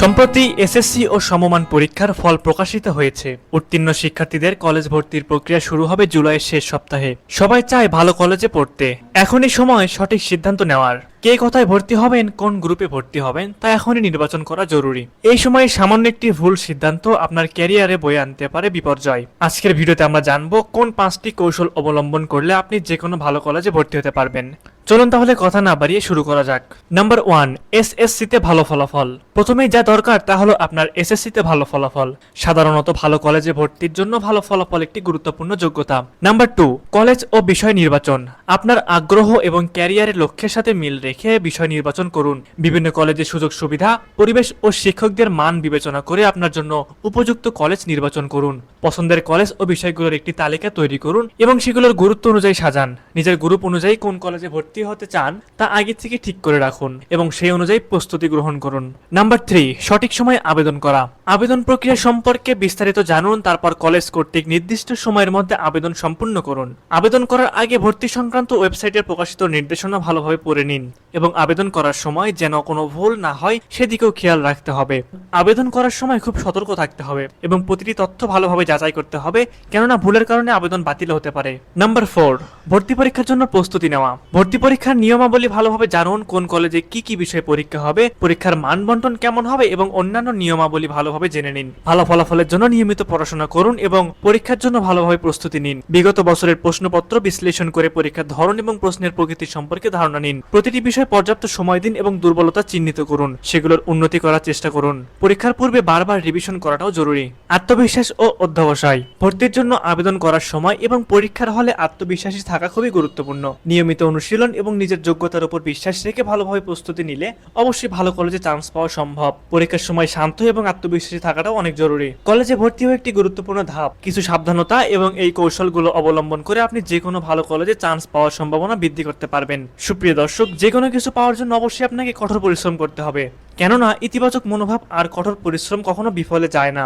সম্প্রতি এসএসসি ও সমমান পরীক্ষার ফল প্রকাশিত হয়েছে। উত্তীর্ণ শিক্ষার্থীদের কলেজ ভর্তির প্রক্রিয়া শুরু হবে জুলাইয়ের শেষ সপ্তাহে। সবাই চায় ভালো কলেজে পড়তে। এখনই সময় সঠিক সিদ্ধান্ত নেওয়ার। কে কোথায় ভর্তি হবেন, কোন গ্রুপে ভর্তি হবেন, তা এখনই নির্বাচন করা জরুরি। এই সময়ে সামান্য একটি ভুল সিদ্ধান্ত আপনার ক্যারিয়ারে বয়ে আনতে পারে বিপর্যয়। আজকের ভিডিওতে আমরা জানব কোন পাঁচটি কৌশল অবলম্বন করলে আপনি যে কোনো ভালো কলেজে ভর্তি হতে পারবেন। চলুন তাহলে কথা না বাড়িয়ে শুরু করা যাক। নাম্বার ওয়ান এসএসসিতে ভালো ফলাফল। প্রথমেই যা দরকার তা হলো আপনার এসএসসিতে ভালো ফলাফল। সাধারণত ভালো কলেজে ভর্তির জন্য ভালো ফলাফল একটি গুরুত্বপূর্ণ যোগ্যতা। নাম্বার টু কলেজ ও বিষয় নির্বাচন। আপনার আগ্রহ এবং ক্যারিয়ারের লক্ষ্যের সাথে মিল রেখে বিষয় নির্বাচন করুন। বিভিন্ন কলেজের সুযোগ সুবিধা, পরিবেশ ও শিক্ষকদের মান বিবেচনা করে আপনার জন্য উপযুক্ত কলেজ নির্বাচন করুন। পছন্দের কলেজ ও বিষয়গুলোর একটি তালিকা তৈরি করুন এবং সেগুলোর গুরুত্ব অনুযায়ী সাজান। নিজের গ্রুপ অনুযায়ী কোন কলেজে ভর্তি হতে চান, তা আগে থেকে ঠিক করে রাখুন এবং সেই অনুযায়ী প্রস্তুতি গ্রহণ করুন। নাম্বার থ্রি, সঠিক সময়ে আবেদন করা। আবেদন প্রক্রিয়া সম্পর্কে বিস্তারিত জানুন, তারপর কলেজ কর্তৃক নির্দিষ্ট সময়ের মধ্যে আবেদন সম্পূর্ণ করুন। আবেদন করার আগে ভর্তি সংক্রান্ত ওয়েবসাইটের প্রকাশিত নির্দেশনা ভালোভাবে পড়ে নিন। এবং আবেদন করার সময় যেন কোনো ভুল না হয়, সেদিকেও খেয়াল রাখতে হবে। আবেদন করার সময় খুব সতর্ক থাকতে হবে এবং প্রতিটি তথ্য ভালোভাবে যাচাই করতে হবে, কেননা ভুলের কারণে আবেদন বাতিল হতে পারে। নাম্বার ফোর, ভর্তি পরীক্ষার জন্য প্রস্তুতি নেওয়া। ভর্তি পরীক্ষার নিয়মাবলী ভালোভাবে জানুন, কোন কলেজে কি কি বিষয়ে পরীক্ষা হবে, পরীক্ষার মান বন্টন কেমন হবে এবং অন্যান্য নিয়মাবলী ভালোভাবে জেনে নিন। ভালো ফলাফলের জন্য নিয়মিত পড়াশোনা করুন এবং পরীক্ষার জন্য ভালোভাবে প্রস্তুতি নিন। বিগত বছরের প্রশ্নপত্র বিশ্লেষণ করে পরীক্ষার ধরন এবং প্রশ্নের প্রকৃতি সম্পর্কে ধারণা নিন। প্রতিটি বিষয়ে পর্যাপ্ত সময় দিন এবং দুর্বলতা চিহ্নিত করুন। সেগুলোর উন্নতি করার চেষ্টা করুন। পরীক্ষার পূর্বে বারবার রিভিশন করাটাও জরুরি। আত্মবিশ্বাস ও অধ্যবসায়। ভর্তির জন্য আবেদন করার সময় এবং পরীক্ষার হলে আত্মবিশ্বাসী থাকা খুবই গুরুত্বপূর্ণ। নিয়মিত অনুশীলন এবং নিজের যোগ্যতার উপর বিশ্বাস রেখে ভালোভাবে প্রস্তুতি নিলে অবশ্যই ভালো কলেজে চান্স পাওয়া সম্ভব। পরীক্ষার সময় শান্ত এবং আত্মবিশ্বাসী থাকাটাও অনেক জরুরি। কলেজে ভর্তি হওয়া একটি গুরুত্বপূর্ণ ধাপ। কিছু সাবধানতা এবং এই কৌশলগুলো অবলম্বন করে আপনি যে কোনো ভালো কলেজে চান্স পাওয়ার সম্ভাবনা বৃদ্ধি করতে পারবেন। সুপ্রিয় দর্শক যে কোনো কিছু পাওয়ার জন্য অবশ্যই আপনাকে কঠোর পরিশ্রম করতে হবে। কেননা ইতিবাচক মনোভাব আর কঠোর পরিশ্রম কখনো বিফলে যায় না।